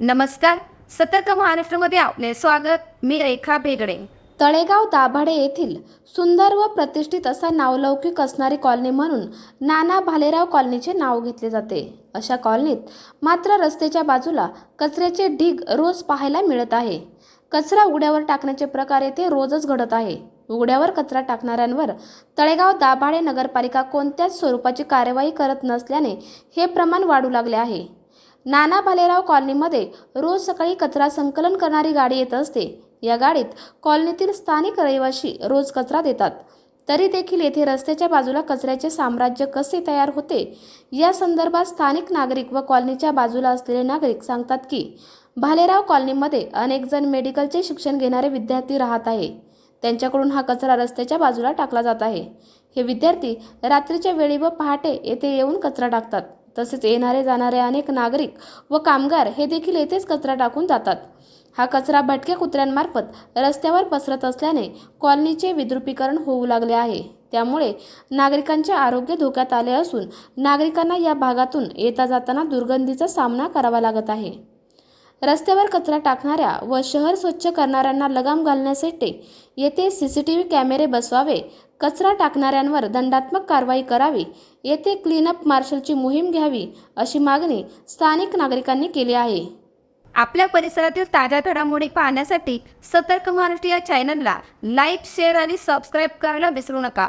नमस्कार. सतर्क महाराष्ट्रामध्ये आपले स्वागत. मी रेखा बेगडे तळेगाव दाभाडे येथील सुंदर व प्रतिष्ठित असा नावलौकिक असणारी कॉलनी म्हणून नाना भालेराव कॉलनीचे नाव घेतले जाते. अशा कॉलनीत मात्र रस्त्याच्या बाजूला कचऱ्याचे ढीग रोज पाहायला मिळत आहे. कचरा उघड्यावर टाकण्याचे प्रकार येथे रोजच घडत आहे. उघड्यावर कचरा टाकणाऱ्यांवर तळेगाव दाभाडे नगरपालिका कोणत्याच स्वरूपाची कार्यवाही करत नसल्याने हे प्रमाण वाढू लागले आहे. नाना भालेराव कॉलनीमध्ये रोज सकाळी कचरा संकलन करणारी गाडी येत असते. या गाडीत कॉलनीतील स्थानिक रहिवासी रोज कचरा देतात. तरी देखील येथे रस्त्याच्या बाजूला कचऱ्याचे साम्राज्य कसे तयार होते? या संदर्भात स्थानिक नागरिक व कॉलनीच्या बाजूला असलेले नागरिक सांगतात की भालेराव कॉलनीमध्ये अनेक जण मेडिकलचे शिक्षण घेणारे विद्यार्थी राहत आहे. त्यांच्याकडून हा कचरा रस्त्याच्या बाजूला टाकला जात आहे. हे विद्यार्थी रात्रीच्या वेळी व पहाटे येथे येऊन कचरा टाकतात. तसेच येणारे जाणारे अनेक नागरिक व कामगार हे देखील येथेच कचरा टाकून जातात. हा कचरा भटक्या कुत्र्यांमार्फत रस्त्यावर पसरत असल्याने कॉलनीचे विद्रुपीकरण होऊ लागले आहे. त्यामुळे नागरिकांचे आरोग्य धोक्यात आले असून नागरिकांना या भागातून येता जाताना दुर्गंधीचा सामना करावा लागत आहे. रस्त्यावर कचरा टाकणाऱ्या व शहर स्वच्छ करणाऱ्यांना लगाम घालण्यासाठी येथे सी सी टी व्ही कॅमेरे बसवावे कचरा टाकणाऱ्यांवर दंडात्मक कारवाई करावी येथे क्लीनअप मार्शलची मोहीम घ्यावी अशी मागणी स्थानिक नागरिकांनी केली आहे. आपल्या परिसरातील ताज्या घडामोडी पाहण्यासाठी सतर्क महाराष्ट्र या चॅनलला लाईक शेअर आणि सबस्क्राईब करायला विसरू नका.